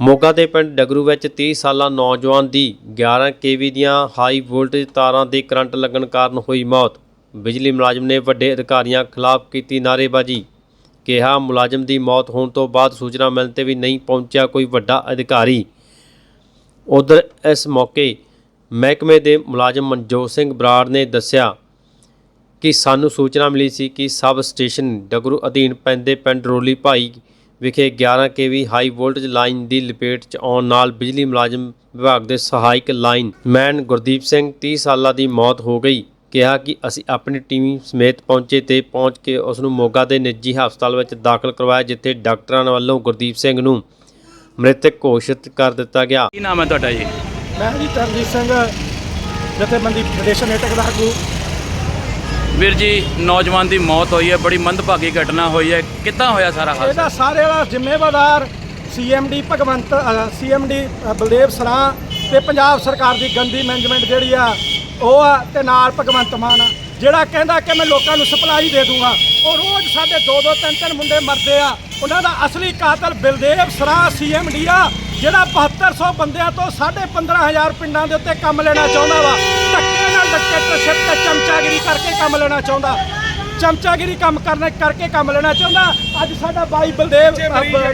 ਮੋਗਾ ਦੇ ਪਿੰਡ ਡਗਰੂ ਵਿੱਚ 30 ਸਾਲਾ ਨੌਜਵਾਨ ਦੀ 11 ਕੇਵੀ ਦੀਆਂ ਹਾਈ ਵੋਲਟੇਜ ਤਾਰਾਂ ਦੇ ਕਰੰਟ ਲੱਗਣ ਕਾਰਨ ਹੋਈ ਮੌਤ। ਬਿਜਲੀ ਮੁਲਾਜ਼ਮ ਨੇ ਵੱਡੇ ਅਧਿਕਾਰੀਆਂ ਖਿਲਾਫ ਕੀਤੀ ਨਾਅਰੇਬਾਜ਼ੀ। ਕਿਹਾ, ਮੁਲਾਜ਼ਮ ਦੀ ਮੌਤ ਹੋਣ ਤੋਂ ਬਾਅਦ ਸੂਚਨਾ ਮਿਲਣ ਤੇ ਵੀ ਨਹੀਂ ਪਹੁੰਚਿਆ ਕੋਈ ਵੱਡਾ ਅਧਿਕਾਰੀ। ਉਧਰ ਇਸ ਮੌਕੇ ਮਹਿਕਮੇ ਦੇ ਮੁਲਾਜ਼ਮ ਮਨਜੋਤ ਸਿੰਘ ਬਰਾੜ ਨੇ ਦੱਸਿਆ ਕਿ ਸਾਨੂੰ ਸੂਚਨਾ ਮਿਲੀ ਸੀ ਕਿ ਸਬ ਸਟੇਸ਼ਨ ਡਗਰੂ ਅਧੀਨ ਪੈਂਦੇ ਪਿੰਡ ਰੋਲੀ ਭਾਈ ਵਿਖੇ 11 ਕੇਵੀ ਹਾਈ ਵੋਲਟੇਜ ਲਾਈਨ ਦੀ ਲਪੇਟ 'ਚ ਆਉਣ ਨਾਲ ਬਿਜਲੀ ਮੁਲਾਜ਼ਮ ਵਿਭਾਗ ਦੇ ਸਹਾਇਕ ਲਾਈਨ ਮੈਨ ਗੁਰਦੀਪ ਸਿੰਘ 30 ਸਾਲਾਂ ਦੀ ਮੌਤ ਹੋ ਗਈ। ਕਿਹਾ ਕਿ ਅਸੀਂ ਆਪਣੀ ਟੀਮ ਸਮੇਤ ਪਹੁੰਚੇ ਤੇ ਪਹੁੰਚ ਕੇ ਉਸ ਨੂੰ ਮੋਗਾ ਦੇ ਨਿੱਜੀ ਹਸਪਤਾਲ ਵਿੱਚ ਦਾਖਲ ਕਰਵਾਇਆ ਜਿੱਥੇ ਡਾਕਟਰਾਂ ਵੱਲੋਂ ਗੁਰਦੀਪ ਸਿੰਘ ਨੂੰ ਮ੍ਰਿਤਕ ਘੋਸ਼ਿਤ ਕਰ ਦਿੱਤਾ ਗਿਆ। ਕੀ ਨਾਮ ਹੈ ਤੁਹਾਡਾ ਜੀ? ਮੈਂ ਜੀ ਤਰਨਜੀਤ ਸਿੰਘ ਜਥੇਬੰਦੀ ਫੈਡਰੇਸ਼ਨ ਏਟਕ ਦਾ ਆਗੂ ਵੀਰ ਜੀ, ਨੌਜਵਾਨ ਦੀ ਮੌਤ ਹੋਈ ਹੈ, ਬੜੀ ਮੰਦਭਾਗੀ ਘਟਨਾ ਹੋਈ ਹੈ। ਕਿੱਦਾਂ ਹੋਇਆ ਸਾਰਾ ਹਾਦਸਾ? ਇਹਦਾ ਸਾਰੇ ਦਾ ਜ਼ਿੰਮੇਵਾਰ ਸੀਐਮਡੀ ਭਗਵੰਤ ਸੀਐਮਡੀ ਬਲਦੇਵ ਸਰਾਂ ਤੇ ਪੰਜਾਬ ਸਰਕਾਰ ਦੀ ਗੰਦੀ ਮੈਨੇਜਮੈਂਟ ਜਿਹੜੀ ਆ, ਉਹ ਆ ਤੇ ਨਾਲ ਭਗਵੰਤ ਮਾਨ ਆ, ਜਿਹੜਾ ਕਹਿੰਦਾ ਕਿ ਮੈਂ ਲੋਕਾਂ ਨੂੰ ਸਪਲਾਈ ਦੇ ਦੂੰਗਾ। ਉਹ ਰੋਜ਼ ਸਾਡੇ ਦੋ ਦੋ ਤਿੰਨ ਤਿੰਨ ਮੁੰਡੇ ਮਰਦੇ ਆ। ਉਹਨਾਂ ਦਾ ਅਸਲੀ ਕਾਤਲ ਬਲਦੇਵ ਸਰਾਂ, ਸੀਐਮਡੀ ਆ, ਜਿਹੜਾ 7200 ਬੰਦਿਆਂ ਤੋਂ 15000 ਪਿੰਡਾਂ ਦੇ ਉੱਤੇ ਕੰਮ ਲੈਣਾ ਚਾਹੁੰਦਾ ਵਾ। ਡਿਕਟੇਟਰਸ਼ਿਪ ਤੇ ਚਮਚਾਗਿਰੀ ਕਰਕੇ ਕੰਮ ਲੈਣਾ ਚਾਹੁੰਦਾ। ਚਮਚਾਗਿਰੀ ਕੰਮ ਕਰਨੇ ਕਰਕੇ ਕੰਮ ਲੈਣਾ ਚਾਹੁੰਦਾ। ਅੱਜ ਸਾਡਾ ਬਾਈ ਬਲਦੇਵ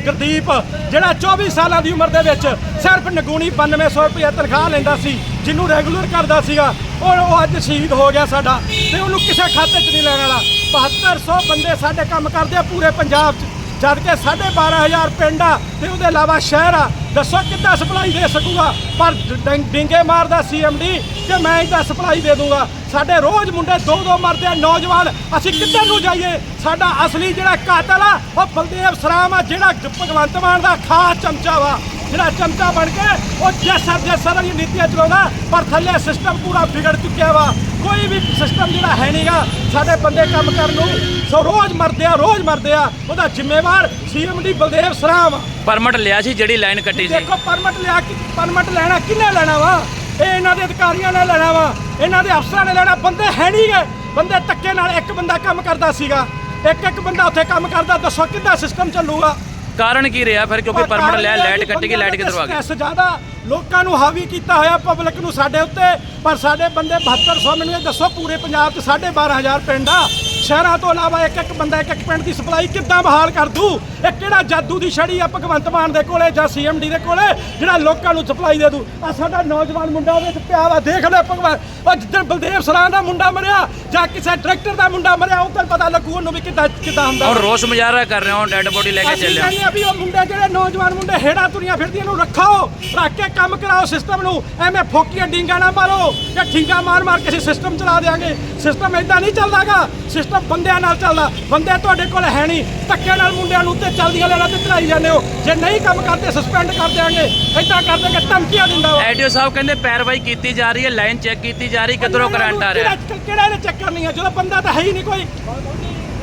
ਗੁਰਦੀਪ ਜਿਹੜਾ 24 ਸਾਲਾਂ ਦੀ ਉਮਰ ਦੇ ਵਿੱਚ ਸਿਰਫ ਨਗੂਣੀ 9200 ਰੁਪਏ ਤਨਖਾਹ ਲੈਂਦਾ ਸੀ ਜਿਹਨੂੰ ਰੈਗੂਲਰ ਕਰਦਾ ਸੀਗਾ ਔਰ ਉਹ ਅੱਜ ਸ਼ਹੀਦ ਹੋ ਗਿਆ ਸਾਡਾ। ਤੇ ਉਹਨੂੰ ਕਿਸੇ ਖਾਤੇ 'ਚ ਨਹੀਂ ਲੈਣ ਵਾਲਾ। 7200 ਬੰਦੇ ਸਾਡੇ ਕੰਮ ਕਰਦੇ ਆ ਪੂਰੇ ਪੰਜਾਬ 'ਚ। ਜਦ ਕਿ 12500 ਪਿੰਡ ਆ ਤੇ ਉਹਦੇ ਇਲਾਵਾ ਸ਼ਹਿਰ ਆ। ਦੱਸੋ ਕਿੱਦਾਂ ਸਪਲਾਈ ਦੇ ਸਕੂਗਾ? ਪਰ ਡਿੰ- ਡਿੰਗੇ ਮਾਰਦਾ ਸੀਐਮਡੀ ਕਿ ਮੈਂ ਇਹਦਾ ਸਪਲਾਈ ਦੇ ਦੂੰਗਾ। ਸਾਡੇ ਰੋਜ਼ ਮੁੰਡੇ ਦੋ ਦੋ ਮਰਦੇ ਆ, ਨੌਜਵਾਨ, ਅਸੀਂ ਕਿੱਧਰ ਨੂੰ ਜਾਈਏ? ਸਾਡਾ ਅਸਲੀ ਜਿਹੜਾ ਕਾਤਲ ਆ, ਉਹ ਬਲਦੇਵ ਸਰਾਮ ਆ, ਜਿਹੜਾ ਭਗਵੰਤ ਮਾਨ ਦਾ ਖਾਸ ਚਮਚਾ ਵਾ। ਜਿਹੜਾ ਚਮਚਾ ਬਣ ਕੇ ਉਹ ਜੈਸਰ ਜੈਸਰ ਦੀ ਨੀਤੀਆਂ ਚਲਾਉਂਦਾ, ਪਰ ਥੱਲੇ ਸਿਸਟਮ ਪੂਰਾ ਵਿਗੜ ਚੁੱਕਿਆ ਵਾ। ਕੋਈ ਵੀ ਸਿਸਟਮ ਜਿਹੜਾ ਹੈ ਨਹੀਂਗਾ ਸਾਡੇ ਬੰਦੇ ਕੰਮ ਕਰਨ ਨੂੰ ਸੋ ਰੋਜ਼ ਮਰਦੇ ਆ ਰੋਜ਼ ਮਰਦੇ ਆ। ਉਹਦਾ ਜ਼ਿੰਮੇਵਾਰ ਸੀਐਮਡੀ ਬਲਦੇਵ ਸਰਾਮ ਪਰਮਿਟ ਲਿਆ ਸੀ ਜਿਹੜੀ ਲਾਈਨ ਕੱਟੀ ਸੀ। ਦੇਖੋ ਪਰਮਿਟ ਲਿਆ ਕਿ ਪਰਮਿਟ ਲੈਣਾ ਕਿੰਨੇ ਲੈਣਾ ਵਾ? ਇਹ ਇਹਨਾਂ ਦੇ ਅਧਿਕਾਰੀਆਂ ਨੇ ਲੈਣਾ ਵਾ। ਇਹਨਾਂ ਦੇ ਅਫਸਰਾਂ ਨੇ ਲੈਣਾ। ਬੰਦੇ ਹੈ ਨਹੀਂ ਗੇ। ਬੰਦੇ ਧੱਕੇ ਨਾਲ ਇੱਕ ਬੰਦਾ ਕੰਮ ਕਰਦਾ ਸੀਗਾ। ਇੱਕ ਇੱਕ ਬੰਦਾ ਉੱਥੇ ਕੰਮ ਕਰਦਾ। ਦੱਸੋ ਕਿੱਦਾਂ ਸਿਸਟਮ ਚੱਲੂਗਾ? ਕਾਰਨ ਕੀ ਰਿਹਾ? ਫਿਰ ਕਿਉਂਕਿ ਪਰਮਿਟ ਲਿਆ ਲਾਈਟ ਕੱਟੀ ਗਈ ਲਾਈਟ ਕਿੱਧਰੋਂ ਆ ਗਈ? ਸਟ੍ਰੈਸ ਜ਼ਿਆਦਾ ਲੋਕਾਂ ਨੂੰ ਹਾਵੀ ਕੀਤਾ ਹੋਇਆ ਪਬਲਿਕ ਨੂੰ ਸਾਡੇ ਉੱਤੇ, ਪਰ ਸਾਡੇ ਬੰਦੇ 7200 ਮੈਨੂੰ ਇਹ ਦੱਸੋ ਪੂਰੇ ਪੰਜਾਬ 'ਚ 12500 ਪਿੰਡ ਆ। ਸ਼ਹਿਰਾਂ ਤੋਂ ਇਲਾਵਾ ਇੱਕ ਇੱਕ ਬੰਦਾ, ਇੱਕ ਇੱਕ ਪਿੰਡ ਦੀ ਸਪਲਾਈ ਕਿੱਦਾਂ ਬਹਾਲ ਕਰ ਦੂ? ਇਹ ਕਿਹੜਾ ਜਾਦੂ ਦੀ ਛੜੀ ਆ ਭਗਵੰਤ ਮਾਨ ਦੇ ਕੋਲੇ ਜਾਂ ਸੀਐਮਡੀ ਦੇ ਕੋਲੇ, ਜਿਹੜਾ ਲੋਕਾਂ ਨੂੰ ਸਪਲਾਈ ਦੇ ਦੂ? ਆ ਸਾਡਾ ਨੌਜਵਾਨ ਮੁੰਡਾ ਉਹਦੇ 'ਚ ਪਿਆ ਵਾ, ਦੇਖ ਲੈ ਭਗਵਾਨ। ਉਹ ਜਿੱਦਣ ਬਲਦੇਵ ਸਰਾਂ ਦਾ ਮੁੰਡਾ ਮਰਿਆ, ਜਾਂ ਕਿਸੇ ਡਾਇਰੈਕਟਰ ਦਾ ਮੁੰਡਾ ਮਰਿਆ, ਉਹ ਤਾਂ ਪਤਾ ਲੱਗੂ ਉਹਨੂੰ ਵੀ ਕਿੱਦਾਂ ਕਿੱਦਾਂ ਹੁੰਦਾ। ਹੁਣ ਰੋਸ ਮੁਜ਼ਾਹਰਾ ਕਰ ਰਹੇ ਹੋ ਡੈੱਡ ਬੋਡੀ ਲੈ ਕੇ ਅਸੀਂ ਚੱਲਿਆ। ਕਹਿੰਦੇ ਆ ਵੀ ਉਹ ਮੁੰਡੇ ਜਿਹੜੇ ਨੌਜਵਾਨ ਮੁੰਡੇ ਹੇੜਾ ਤੁਰੀਆਂ ਫਿਰਦੀਆਂ ਨੂੰ ਰੱਖੋ ਰੱਖ ਕੇ ਕੰਮ ਕਰਾਓ ਸਿਸਟਮ ਨੂੰ। ਐਵੇਂ ਫੋਕੀਆਂ ਡਿੰਗਾ ਨਾ ਮਾਰੋ ਕਿ ਠਿੰਗਾ ਮਾਰ ਮਾਰ ਕੇ ਅਸੀਂ ਸਿਸਟਮ ਚਲਾ ਦੇਾਂਗੇ ਸਿਸਟਮ ਇਦਾਂ ਨਹੀਂ ਚੱਲਦਾਗਾ। ਸਿਸਟਮ ਬੰਦਿਆਂ ਨਾਲ ਚੱਲਦਾ। ਬੰਦੇ ਤੁਹਾਡੇ ਕੋਲ ਹੈ ਨਹੀਂ। ਧੱਕੇ ਨਾਲ ਮੁੰਡਿਆਂ ਨੂੰ ਉੱਤੇ ਚੱਲਦੀਆਂ ਲੈਣਾ ਤੇ ਚੜਾਈ ਜਾਂਦੇ ਹੋ। ਜੇ ਨਹੀਂ ਕੰਮ ਕਰਦੇ ਸਸਪੈਂਡ ਕਰ ਦਿਆਂਗੇ। ਇਦਾਂ ਕਰ ਦੇਗੇ ਧਮਕੀਆਂ ਦਿੰਦਾ ਵਾ। ਐਡੀਓ ਸਾਹਿਬ ਕਹਿੰਦੇ ਪੈਰਵਾਈ ਕੀਤੀ ਜਾ ਰਹੀ ਹੈ ਲਾਈਨ ਚੈੱਕ ਕੀਤੀ ਜਾ ਰਹੀ ਕਿੱਧਰੋਂ ਕਰੰਟ ਆ ਰਿਹਾ? ਕਿਹੜਾ- ਕਿਹੜਾ ਇਹਨੇ ਚੱਕ ਕਰਨੀ ਆ ਜਦੋਂ ਬੰਦਾ ਤਾਂ ਹੈ ਹੀ ਨਹੀਂ ਕੋਈ।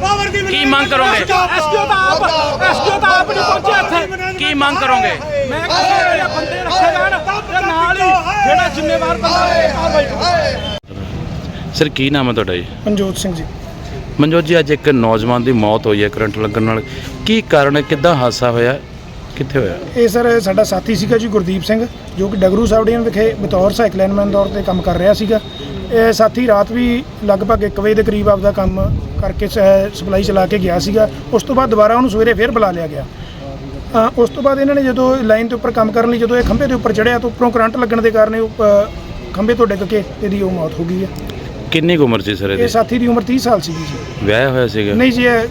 ਕੀ ਮੰਗ ਕਰੋਗੇ? ਐਸਡੀਓ ਦਾ ਆਪ ਐਸਡੀਓ ਦਾ ਆਪ ਨਹੀਂ ਪਹੁੰਚਿਆ ਇੱਥੇ? ਕੀ ਮੰਗ ਕਰੋਗੇ? ਮੈਂ ਕਹਿੰਦਾ ਬੰਦੇ ਰੱਖੇ ਜਾਣ ਤੇ ਨਾਲ ਹੀ ਜਿਹੜਾ ਜ਼ਿੰਮੇਵਾਰ ਬੰਦਾ ਹੋਵੇ ਕਾਰਵਾਈ ਕਰੇ ਸਰ ਕੀ ਨਾਮ ਹੈ ਤੁਹਾਡਾ ਜੀ? ਮਨਜੋਤ ਸਿੰਘ ਜੀ। ਮਨਜੋਤ ਜੀ ਅੱਜ ਇੱਕ ਨੌਜਵਾਨ ਦੀ ਮੌਤ ਹੋਈ ਹੈ ਕਰੰਟ ਲੱਗਣ ਨਾਲ। ਕੀ ਕਾਰਨ ਹੈ? ਕਿੱਦਾਂ ਹਾਦਸਾ ਹੋਇਆ? ਕਿੱਥੇ ਹੋਇਆ? ਇਹ ਸਰ ਸਾਡਾ ਸਾਥੀ ਸੀਗਾ ਜੀ ਗੁਰਦੀਪ ਸਿੰਘ ਜੋ ਕਿ ਡਗਰੂ ਸਾਬਡੀਨ ਵਿਖੇ ਬਤੌਰ ਸਾਈਕਲ ਲਾਈਨਮੈਨ ਤੌਰ ਤੇ ਕੰਮ ਕਰ ਰਿਹਾ ਸੀਗਾ। ਇਹ ਸਾਥੀ ਰਾਤ ਵੀ ਲਗਭਗ 1 ਵਜੇ ਦੇ ਕਰੀਬ ਆਪਦਾ ਕੰਮ ਕਰਕੇ ਸਪਲਾਈ ਚਲਾ ਕੇ ਗਿਆ ਸੀਗਾ। ਉਸ ਤੋਂ ਬਾਅਦ ਦੁਬਾਰਾ ਉਹਨੂੰ ਸਵੇਰੇ ਫੇਰ ਬੁਲਾ ਲਿਆ ਗਿਆ। ਉਸ ਤੋਂ ਬਾਅਦ ਇਹਨਾਂ ਨੇ ਜਦੋਂ ਲਾਈਨ ਦੇ ਉੱਪਰ ਕੰਮ ਕਰਨ ਲਈ ਜਦੋਂ ਇਹ ਖੰਭੇ ਦੇ ਉੱਪਰ ਚੜਿਆ ਤਾਂ ਉੱਪਰੋਂ ਕਰੰਟ ਲੱਗਣ ਦੇ ਕਾਰਨ ਇਹ ਅ, ਖੰਭੇ ਤੋਂ ਡਿੱਗ ਕੇ ਇਹਦੀ ਉਹ ਮੌਤ ਹੋ ਗਈ ਹੈ। ਕਿੰਨੀ ਕੁ ਉਮਰ ਸੀ ਸਰ ਇਹ ਇਹਦੀ ਸਾਥੀ ਦੀ ਉਮਰ 30 ਸਾਲ ਸੀਗੀ ਜੀ। ਵਿਆਹ ਹੋਇਆ ਸੀਗਾ? ਨਹੀਂ ਜੀ ਇਹ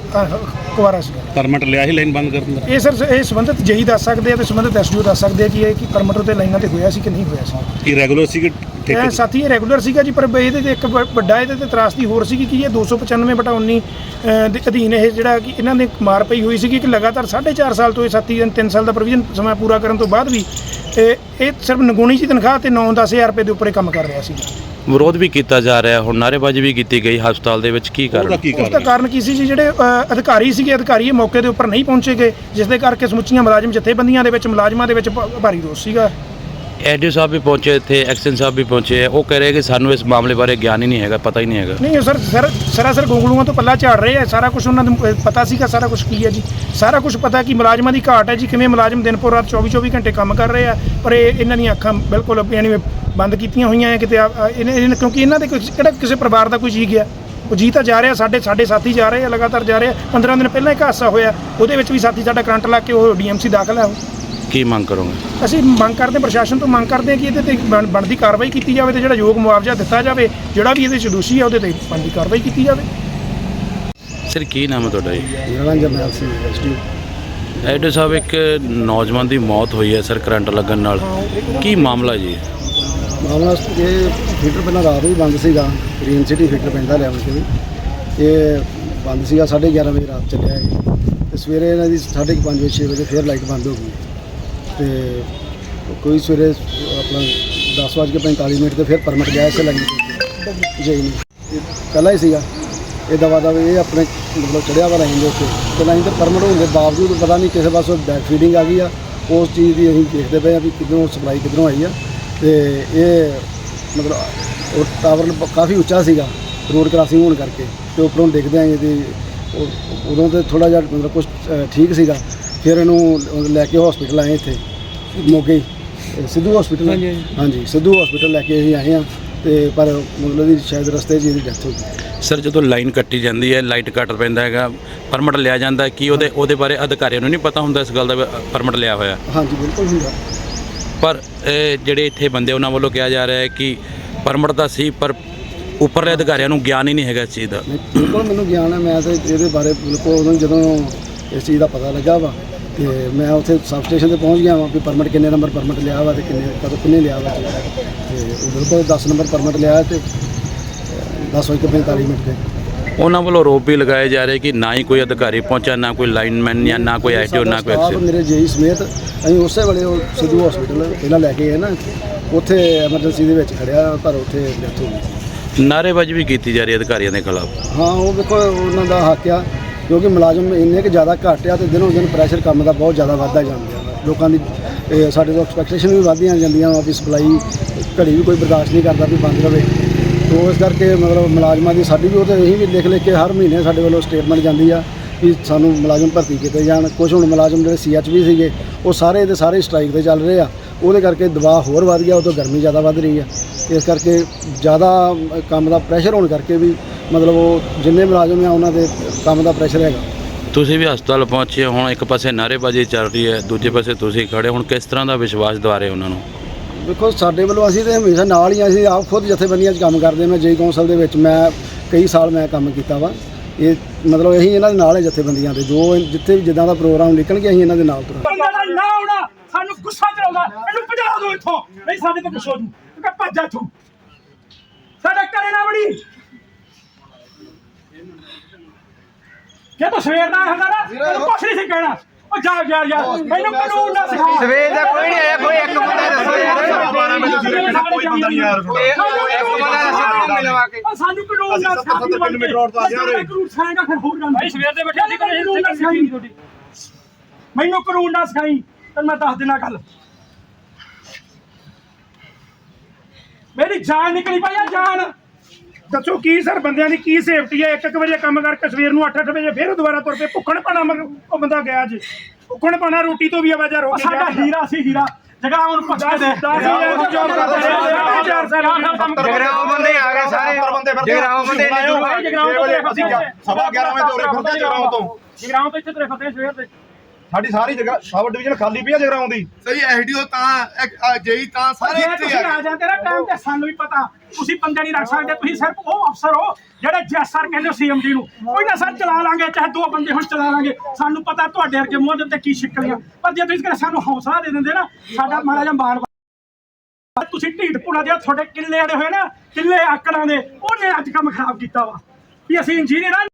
ਅ, ਕੁਆਰਾ ਸੀਗਾ। ਪਰਮਿਟ ਲਿਆ ਸੀ ਲਾਈਨ ਬੰਦ ਕਰਨ ਦਾ? ਇਹ ਸਰ ਇਹ ਸੰਬੰਧਿਤ ਜਈ ਦੱਸ ਸਕਦੇ ਆ ਤੇ ਸੰਬੰਧਿਤ ਐਸਡੀਓ ਦੱਸ ਸਕਦੇ ਆ ਕਿ ਇਹ ਕਿ ਪਰਮਿਟ ਤੇ ਲਾਈਨਾਂ ਤੇ ਹੋਇਆ ਸੀ ਕਿ ਨਹੀਂ ਹੋਇਆ ਸੀ। ਕੀ ਰੈਗੂਲਰ ਸੀ ਕਿ ਠੇਕੇ ਇਹ ਸਾਥੀ ਇਹ ਰੈਗੂਲਰ ਸੀਗਾ ਜੀ ਪਰ ਬ- ਇਹਦੇ ਤੇ ਇੱਕ ਵ- ਵੱਡਾ ਇਹਦੇ ਤੇ ਤਰਾਸਦੀ ਹੋਰ ਸੀਗੀ ਕਿ ਇਹ 295 ਬਟਾ 19 ਅ, ਦੇ ਅਧੀਨ ਇਹ ਜਿਹੜਾ ਕਿ ਇਹਨਾਂ ਦੇ ਮਾਰ ਪਈ ਹੋਈ ਸੀਗੀ ਕਿ ਲਗਾਤਾਰ 4.5 ਸਾਲ ਤੋਂ ਇਹ ਸਾਥੀ 3 ਸਾਲ ਦਾ ਪ੍ਰੋਵੀਜ਼ਨ ਸਮਾਂ ਪੂਰਾ ਕਰਨ ਤੋਂ ਬਾਅਦ ਵੀ ਇਹ ਇਹ ਸਿਰਫ ਨਗੂਣੀ ਜੀ ਤਨਖਾਹ ਤੇ 9-10000 ਰੁਪਏ ਦੇ ਉੱਪਰ ਇਹ ਕੰਮ ਕਰ ਰਿਹਾ ਸੀ ਵਿਰੋਧ ਵੀ ਕੀਤਾ ਜਾ ਰਿਹਾ ਹੁਣ ਨਾਅਰੇਬਾਜ਼ੀ ਵੀ ਕੀਤੀ ਗਈ ਹਸਪਤਾਲ ਦੇ ਵਿੱਚ ਕੀ ਉਹਦਾ ਕਾਰਨ? ਕੀ ਉਸ ਦਾ ਕਾਰਨ ਕਾਰਨ ਕੀ ਸੀ ਜੀ ਜਿਹੜੇ ਅ, ਅਧਿਕਾਰੀ ਸੀਗੇ ਅਧਿਕਾਰੀ ਇਹ ਮੌਕੇ ਦੇ ਉੱਪਰ ਨਹੀਂ ਪਹੁੰਚੇ ਗਏ ਜਿਸ ਦੇ ਕਰਕੇ ਸਮੁੱਚੀਆਂ ਮੁਲਾਜ਼ਮ ਜਥੇਬੰਦੀਆਂ ਦੇ ਵਿੱਚ ਮੁਲਾਜ਼ਮਾਂ ਦੇ ਵਿੱਚ ਭ- ਭਾਰੀ ਰੋਸ ਸੀਗਾ। ਐਡੀਓ ਸਾਹਿਬ ਵੀ ਪਹੁੰਚੇ, ਇੱਥੇ ਐਕਸ਼ਨ ਸਾਹਿਬ ਵੀ ਪਹੁੰਚੇ ਉਹ ਕਹਿ ਰਹੇ ਕਿ ਸਾਨੂੰ ਇਸ ਮਾਮਲੇ ਬਾਰੇ ਗਿਆਨ ਹੀ ਨਹੀਂ ਹੈਗਾ, ਪਤਾ ਹੀ ਨਹੀਂ ਹੈਗਾ। ਨਹੀਂ, ਉਹ ਸਰ ਸਰ, ਸਰਾਸਰ ਗੋਗਲੂਆਂ ਤੋਂ ਪੱਲਾ ਝਾੜ ਰਹੇ ਆ। ਸਾਰਾ ਕੁਝ ਉਹਨਾਂ ਨੂੰ ਪਤਾ ਸੀਗਾ ਸਾਰਾ ਕੁਝ ਕੀ ਹੈ ਜੀ। ਸਾਰਾ ਕੁਝ ਪਤਾ ਕਿ ਮੁਲਾਜ਼ਮਾਂ ਦੀ ਘਾਟ ਹੈ ਜੀ, ਕਿਵੇਂ ਮੁਲਾਜ਼ਮ ਦਿਨ ਪਰ ਰਾਤ 24 24 ਘੰਟੇ ਕੰਮ ਕਰ ਰਹੇ ਆ। ਪਰ ਇਹ ਇਹਨਾਂ ਦੀਆਂ ਅੱਖਾਂ ਬਿਲਕੁਲ, ਯਾਨੀ ਬੰਦ ਕੀਤੀਆਂ ਹੋਈਆਂ ਆ ਕਿਤੇ ਇਹਨੇ ਕਿਉਂਕਿ ਇਹਨਾਂ ਦੇ ਕੁਛ- ਕਿਹੜਾ ਕਿਸੇ ਪਰਿਵਾਰ ਦਾ ਕੋਈ ਜੀ ਗਿਆ। ਉਹ ਜੀ ਤਾਂ ਜਾ ਰਿਹਾ, ਸਾਡੇ ਸਾਡੇ ਸਾਥੀ ਜਾ ਰਹੇ ਆ, ਲਗਾਤਾਰ ਜਾ ਰਹੇ ਆ। 15 ਦਿਨ ਪਹਿਲਾਂ ਇੱਕ ਹਾਦਸਾ ਹੋਇਆ। ਉਹਦੇ ਵਿੱਚ ਵੀ ਸਾਥੀ, ਸਾਡਾ ਕਰੰਟ ਲੱਗ ਕੇ ਉਹ ਡੀਐਮਸੀ ਦਾਖਲ ਹੈ ਉਹ। ਕੀ ਮੰਗ ਕਰੋਗੇ? ਅਸੀਂ ਮੰਗ ਕਰਦੇ ਹਾਂ ਪ੍ਰਸ਼ਾਸਨ ਤੋਂ ਮੰਗ ਕਰਦੇ ਹਾਂ ਕਿ ਇਹਦੇ ਤੇ ਬਣ- ਬਣਦੀ ਕਾਰਵਾਈ ਕੀਤੀ ਜਾਵੇ ਤੇ ਜਿਹੜਾ ਯੋਗ ਮੁਆਵਜ਼ਾ ਦਿੱਤਾ ਜਾਵੇ ਜਿਹੜਾ ਵੀ ਇਹਦੇ 'ਚ ਦੋਸ਼ੀ ਹੈ ਉਹਦੇ ਤੇ ਬਣਦੀ ਕਾਰਵਾਈ ਕੀਤੀ ਜਾਵੇ। ਸਰ ਕੀ ਨਾਮ ਹੈ ਤੁਹਾਡਾ ਜੀ? ਮੇਰਾ ਨਾਮ ਜਰਨੈਲ ਸਿੰਘ ਹੈ ਐਸਡੀ ਐਡੀਓ ਸਾਹਿਬ ਇੱਕ ਨੌਜਵਾਨ ਦੀ ਮੌਤ ਹੋਈ ਹੈ ਸਰ ਕਰੰਟ ਲੱਗਣ ਨਾਲ। ਕੀ ਮਾਮਲਾ ਜੀ? ਮਾਮਲਾ ਇਹ ਫੀਟਰ ਪਹਿਲਾਂ ਰਾਤ ਵੀ ਬੰਦ ਸੀਗਾ ਗ੍ਰੀਨ ਸਿਟੀ ਫੀਟਰ ਪੈਂਦਾ ਲੈਵਲ ਤੇ ਵੀ ਇਹ ਬੰਦ ਸੀਗਾ 11:30 ਵਜੇ ਰਾਤ ਚੱਲਿਆ ਇਹ। ਤੇ ਸਵੇਰੇ ਇਹਨਾਂ ਦੀ 5:30 ਵਜੇ 6 ਵਜੇ ਫਿਰ ਲਾਈਟ ਬੰਦ ਹੋ ਗਈ। ਤੇ ਕੋਈ ਸਵੇਰੇ ਆਪਣਾ 10:45 ਮਿੰਟ ਤੇ ਫਿਰ ਪਰਮਿਟ ਗਿਆ ਇਸੇ ਲੱਗੀ ਜੀ ਨਹੀਂ। ਇਹ ਪਹਿਲਾਂ ਹੀ ਸੀਗਾ। ਇਹ ਦਵਾ ਦਾ ਇਹ ਆਪਣੇ ਮਤਲਬ ਚੜਿਆ ਵਾ ਲਾਈਨ ਦੇ ਉੱਤੇ। ਤੇ ਲਾਈਨ ਤੇ ਪਰਮਿਟ ਹੋਣ ਦੇ ਬਾਵਜੂਦ ਪਤਾ ਨਹੀਂ ਕਿਸੇ ਪਾਸੋਂ ਬੈਕ ਫੀਡਿੰਗ ਆ ਗਈ ਆ। ਉਸ ਚੀਜ਼ ਦੀ ਅਸੀਂ ਦੇਖਦੇ ਪਏ ਆ ਵੀ ਕਿੱਧਰੋਂ ਸਪਲਾਈ ਕਿੱਧਰੋਂ ਆਈ ਆ। ਤੇ ਇਹ ਮਤਲਬ ਉਹ ਟਾਵਰ ਕਾਫੀ ਉੱਚਾ ਸੀਗਾ। ਰੋਡ ਕ੍ਰਾਸਿੰਗ ਹੋਣ ਕਰਕੇ। ਤੇ ਉੱਪਰੋਂ ਦੇਖਦੇ ਆਂ ਇਹਦੀ ਉਹ- ਉਦੋਂ ਤੇ ਥੋੜਾ ਜਿਹਾ ਮਤਲਬ ਕੁਝ ਠੀਕ ਸੀਗਾ। ਫਿਰ ਇਹਨੂੰ ਲੈ ਕੇ ਹਸਪੀਟਲ ਆਏ ਇੱਥੇ ਮੋਗੇ। ਹੀ, ਇਹ ਸਿੱਧੂ ਹਸਪੀਟਲ ਹਾਂਜੀ ਸਿੱਧੂ ਹਸਪੀਟਲ ਲੈ ਕੇ ਅਸੀਂ ਆਏ ਆ ਤੇ ਪਰ ਮਤਲਬ ਇਹਦੀ ਸ਼ਾਇਦ ਰਸਤੇ 'ਚ ਇਹਦੀ ਡੈਥ ਹੋ ਗਈ। ਸਰ ਜਦੋਂ ਲਾਈਨ ਕੱਟੀ ਜਾਂਦੀ ਹੈ ਲਾਈਟ ਕੱਟ ਪੈਂਦਾ ਹੈਗਾ ਪਰਮਿਟ ਲਿਆ ਜਾਂਦਾ ਹੈ, ਕੀ ਉਹਦੇ ਉਹਦੇ ਬਾਰੇ ਅਧਿਕਾਰੀਆਂ ਨੂੰ ਨਹੀਂ ਪਤਾ ਹੁੰਦਾ ਇਸ ਗੱਲ ਦਾ ਪਰਮਿਟ ਲਿਆ ਹੋਇਆ? ਹਾਂਜੀ ਬਿਲਕੁਲ ਹੁੰਦਾ। ਪਰ ਇਹ ਜਿਹੜੇ ਇੱਥੇ ਬੰਦੇ ਉਹਨਾਂ ਵੱਲੋਂ ਕਿਹਾ ਜਾ ਰਿਹਾ ਹੈ ਕਿ ਪਰਮਿਟ ਤਾਂ ਸੀ ਪਰ ਉੱਪਰਲੇ ਅਧਿਕਾਰੀਆਂ ਨੂੰ ਗਿਆਨ ਹੀ ਨਹੀਂ ਹੈਗਾ ਇਸ ਚੀਜ਼ ਦਾ। ਬਿਲਕੁਲ ਮੈਨੂੰ ਗਿਆਨ ਹੈ ਮੈਂ ਤੇ ਇਹਦੇ ਬਾਰੇ ਬਿਲਕੁਲ ਉਦੋਂ ਜਦੋਂ ਇਸ ਚੀਜ਼ ਦਾ ਪਤਾ ਲੱਗਾ ਵਾ ਤੇ ਮੈਂ ਉੱਥੇ ਸਬ ਸਟੇਸ਼ਨ ਤੇ ਪਹੁੰਚ ਗਿਆ ਵਾਂ ਵੀ ਪਰਮਿਟ ਕਿੰਨੇ ਨੰਬਰ ਪਰਮਿਟ ਲਿਆ ਵਾ ਤੇ ਕਿੰਨੇ ਕਦੋਂ ਕਿੰਨੇ ਲਿਆ ਵਾ ਤੇ ਬਿਲਕੁਲ 10 ਨੰਬਰ ਪਰਮਿਟ ਲਿਆ ਤੇ 10 ਵਜੇ ਕੇ 45 ਮਿੰਟ ਤੇ। ਉਹਨਾਂ ਵੱਲੋਂ ਆਰੋਪ ਵੀ ਲਗਾਏ ਜਾ ਰਹੇ ਕਿ ਨਾ ਹੀ ਕੋਈ ਅਧਿਕਾਰੀ ਪਹੁੰਚਾ ਨਾ ਕੋਈ ਲਾਈਨਮੈਨ ਜਾਂ ਨਾ ਕੋਈ ਆਈਟੀਓ ਨਾ ਕੋਈ ਐਕਸ਼ਨ ਮੇਰੇ ਜੇਈ ਸਮੇਤ ਅਸੀਂ ਉਸੇ ਵੇਲੇ ਉਹ ਸਿੱਧੂ ਹਸਪੀਟਲ ਪਹਿਲਾਂ ਲੈ ਕੇ ਗਏ ਨਾ ਉੱਥੇ ਐਮਰਜੈਂਸੀ ਦੇ ਵਿੱਚ ਖੜਿਆ ਪਰ ਉੱਥੇ ਡੈਥ ਹੋ ਗਈ। ਨਾਅਰੇਬਾਜ਼ੀ ਵੀ ਕੀਤੀ ਜਾ ਰਹੀ ਹੈ ਅਧਿਕਾਰੀਆਂ ਦੇ ਖਿਲਾਫ। ਹਾਂ, ਉਹ ਵੇਖੋ ਉਹਨਾਂ ਦਾ ਹੱਕ ਆ, ਕਿਉਂਕਿ ਮੁਲਾਜ਼ਮ ਇੰਨੇ ਕਿ ਜ਼ਿਆਦਾ ਘੱਟ ਆ ਤੇ ਦਿਨੋਂ ਦਿਨ ਪ੍ਰੈਸ਼ਰ ਕੰਮ ਦਾ ਬਹੁਤ ਜ਼ਿਆਦਾ ਵੱਧਦਾ ਜਾਂਦਾ ਲੋਕਾਂ ਦੀ, ਇਹ ਸਾਡੇ ਤੋਂ ਐਕਸਪੈਕਟੇਸ਼ਨ ਵੀ ਵੱਧਦੀਆਂ ਜਾਂਦੀਆਂ ਵਾ ਵੀ ਸਪਲਾਈ ਘੜੀ ਵੀ ਕੋਈ ਬਰਦਾਸ਼ਤ ਨਹੀਂ ਕਰਦਾ ਵੀ ਬੰਦ ਰਵੇ। ਤੋਂ ਇਸ ਕਰਕੇ ਮਤਲਬ ਮੁਲਾਜ਼ਮਾਂ ਦੀ ਸਾਡੀ ਵੀ ਉਹ ਤੇ ਇਹੀ ਵੀ ਲਿਖ ਲਿਖ ਕੇ ਹਰ ਮਹੀਨੇ ਸਾਡੇ ਵੱਲੋਂ ਸਟੇਟਮੈਂਟ ਜਾਂਦੀ ਆ ਕਿ ਸਾਨੂੰ ਮੁਲਾਜ਼ਮ ਭਰਤੀ ਕੀਤੇ ਜਾਣ। ਕੁਝ ਹੁਣ ਮੁਲਾਜ਼ਮ ਜਿਹੜੇ ਸੀਐਚਵੀ ਸੀਗੇ, ਉਹ ਸਾਰੇ ਦੇ ਸਾਰੇ ਸਟ੍ਰਾਈਕ ਤੇ ਚੱਲ ਰਹੇ ਆ। ਉਹਦੇ ਕਰਕੇ ਦਬਾਅ ਹੋਰ ਵੱਧ ਗਿਆ, ਉਹ ਤੋਂ ਗਰਮੀ ਜ਼ਿਆਦਾ ਵੱਧ ਰਹੀ ਆ। ਇਸ ਕਰਕੇ ਜ਼ਿਆਦਾ ਕੰਮ ਦਾ ਪ੍ਰੈਸ਼ਰ ਹੋਣ ਕਰਕੇ ਵੀ ਮਤਲਬ ਉਹ ਜਿੰਨੇ ਮੁਲਾਜ਼ਮ ਆ ਉਹਨਾਂ ਦੇ ਕੰਮ ਦਾ ਪ੍ਰੈਸ਼ਰ ਹੈਗਾ। ਤੁਸੀਂ ਵੀ ਹਸਪਤਾਲ ਪਹੁੰਚੇ ਹੋ, ਹੁਣ ਇੱਕ ਪਾਸੇ ਨਾਅਰੇਬਾਜ਼ੀ ਚੱਲ ਰਹੀ ਹੈ ਦੂਜੇ ਪਾਸੇ ਤੁਸੀਂ ਖੜੇ। ਹੁਣ ਕਿਸ ਤਰ੍ਹਾਂ ਦਾ ਵਿਸ਼ਵਾਸ ਦਿਵਾ ਰਹੇ ਉਹਨਾਂ ਨੂੰ? ਦੇਖੋ ਸਾਡੇ ਵੱਲੋਂ ਅਸੀਂ ਤੇ ਹਮੇਸ਼ਾ ਨਾਲ ਹੀ ਆ, ਅਸੀਂ ਆਪ ਖੁਦ ਜਥੇਬੰਦੀਆਂ 'ਚ ਕੰਮ ਕਰਦੇ ਮੈਂ ਜੇਈ ਕੌਂਸਲ ਦੇ ਵਿੱਚ ਮੈਂ ਕਈ ਸਾਲ ਮੈਂ ਕੰਮ ਕੀਤਾ ਵਾ। ਇਹ ਮਤਲਬ ਅਸੀਂ ਇਹਨਾਂ ਦੇ ਨਾਲ ਹੈ ਜਥੇਬੰਦੀਆਂ ਦੇ ਜੋ ਜਿੱਥੇ ਵੀ ਜਿੱਦਾਂ ਦਾ ਪ੍ਰੋਗਰਾਮ ਨਿਕਲਣਗੇ ਅਸੀਂ ਇਹਨਾਂ ਦੇ ਨਾਲ ਤੁਰਾਂਗੇ। ਬੰਦਾ ਦਾ ਨਾ ਆਉਣਾ ਸਾਨੂੰ ਗੁੱਸਾ ਚੜਾਉਂਦਾ ਇਹਨੂੰ ਭਜਾ ਦਿਓ ਇੱਥੋਂ। ਨਹੀਂ ਸਾਡੇ ਤੋਂ ਕੁਛ ਹੋ ਜੂ। ਕਿ ਭੱਜ ਜਾ ਇੱਥੋਂ ਸਾਡੇ ਘਰੇ ਨਾ ਵੜੀ। ਜੇ ਤੂੰ ਸਵੇਰ ਦਾ ਹੁੰਦਾ ਨਾ ਤੈਨੂੰ ਕੁਛ ਨਹੀਂ ਸੀ ਕਹਿਣਾ। ਉਹ ਜਾ ਜਾ ਯਾਰ ਮੈਨੂੰ ਕਾਨੂੰਨ ਨਾ ਸਿਖਾ ਸਵੇਰ ਦਾ ਕੋਈ ਨਹੀਂ ਆਇਆ ਕੋਈ ਇੱਕ ਬੰਦਾ ਦੱਸੋ ਯਾਰ ਕੋਈ ਬੰਦਾ ਨਹੀਂ ਯਾਰ ਇੱਕ ਬੰਦਾ ਦੱਸੋ ਮਿਲਵਾ ਕੇ। ਸਾਨੂੰ ਕਾਨੂੰਨ ਨਾ ਸਿਖਾ 70 ਮਿੰਟ ਰੋਡ ਤੋਂ ਆ ਜਾ ਰਹੇ ਕਾਨੂੰਨ ਸਿਖਾਏਗਾ ਫਿਰ ਹੋਰ ਗੱਲ। ਭਾਈ ਸਵੇਰ ਦੇ ਬੈਠੇ ਸੀ ਤੁਹਾਡੀ। ਮੈਨੂੰ ਕਾਨੂੰਨ ਨਾ ਸਿਖਾਈ ਤੈਨੂੰ ਮੈਂ ਦੱਸ ਦੇਣਾ ਗੱਲ। ਮੇਰੀ ਜਾਨ ਨਿਕਲੀ ਪਈ ਆ ਜਾਨ। ਦੱਸੋ ਕੀ ਸਰ ਬੰਦਿਆਂ ਦੀ ਕੀ ਸੇਫਟੀ ਹੈ 1-1 ਵਜੇ ਕੰਮ ਕਰਕੇ ਸਵੇਰ ਨੂੰ 8-8 ਵਜੇ ਫਿਰ ਦੁਬਾਰਾ ਤੁਰ ਪਏ। ਭੁੱਖਣ ਪਾਣਾ ਉਹ ਬੰਦਾ ਗਿਆ ਜੀ ਭੁੱਖਣ ਪਾਣਾ ਰੋਟੀ ਤੋਂ ਵੀ ਆਵਾਜ਼ਾਂ ਰੋਕ ਉਹ ਕੇ ਸਾਡਾ ਹੀਰਾ ਸੀ ਹੀਰਾ। ਜਗਾ ਹੁਣ ਪੁੱਛ ਕੇ ਦੇ। ਚਾਰ ਸਾਲ ਕੰਮ ਜਗਰਾਉਂ ਬੰਦੇ ਆ ਗਏ ਸਾਰੇ। ਜਗਰਾਉਂ ਬੰਦੇ ਨੇ ਜਗਰਾਉਂ ਤੋਂ ਅਸੀਂ ਸਵਾ 11 ਵਜੇ ਤੋਂ ਉਰੇ ਫਿਰਦੇ ਜਗਰਾਉਂ ਤੋਂ। ਜਗਰਾਉਂ ਤੋਂ ਇੱਥੇ ਤੇਰੇ ਫਤੇ ਸਵੇਰ ਦੇ। ਸਾਡੀ ਸਾਰੀ ਜਗ੍ਹਾ ਸਬ ਡਿਵੀਜ਼ਨ ਖਾਲੀ ਪਈ ਆ ਜਗਰਾਉਂ ਦੀ। ਸਹੀ ਐਡੀਓ ਤਾਂ ਜੇਈ ਤਾਂ ਸਾਰੇ ਜੇ ਇੱਥੇ ਤੁਸੀਂ ਆ। ਆ ਜਾਂਦੇ ਨਾ ਟਾਈਮ ਤੇ ਸਾਨੂੰ ਵੀ ਪਤਾ। ਤੁਸੀਂ ਬੰਦੇ ਨਹੀਂ ਰੱਖ ਸਕਦੇ ਤੁਸੀਂ ਸਿਰਫ ਉਹ ਅਫਸਰ ਹੋ ਜਿਹੜੇ ਜੈਸ ਸਰ ਕਹਿੰਦੇ ਸੀਐਮਡੀ ਨੂੰ। ਕੋਈ ਨਾ ਸਰ ਚਲਾ ਲਾਂਗੇ ਚਾਹੇ ਦੋ ਬੰਦੇ ਹੁਣ ਚਲਾ ਲਾਂਗੇ। ਸਾਨੂੰ ਪਤਾ ਤੁਹਾਡੇ ਵਰਗੇ ਮੂੰਹ ਦੇ ਉੱਤੇ ਕੀ ਸ਼ਿਕਲੀਆਂ ਪਰ ਜੇ ਤੁਸੀਂ ਸਾਨੂੰ ਹੌਸਲਾ ਦੇ ਦਿੰਦੇ ਨਾ ਸਾਡਾ ਮਾੜਾ ਜਿਹਾ ਮਾਣ ਵੱਧ- ਤੁਸੀਂ ਢੀਠ ਪੁਣਾ ਦੇ ਤੁਹਾਡੇ ਕਿੱਲੇ ਅੜੇ ਹੋਏ ਨਾ ਕਿੱਲੇ ਆਕੜਾਂ ਦੇ ਉਹਨੇ ਅੱਜ ਕੰਮ ਖਰਾਬ ਕੀਤਾ ਵਾ। ਵੀ ਅਸੀਂ ਇੰਜੀਨੀਅਰਾਂ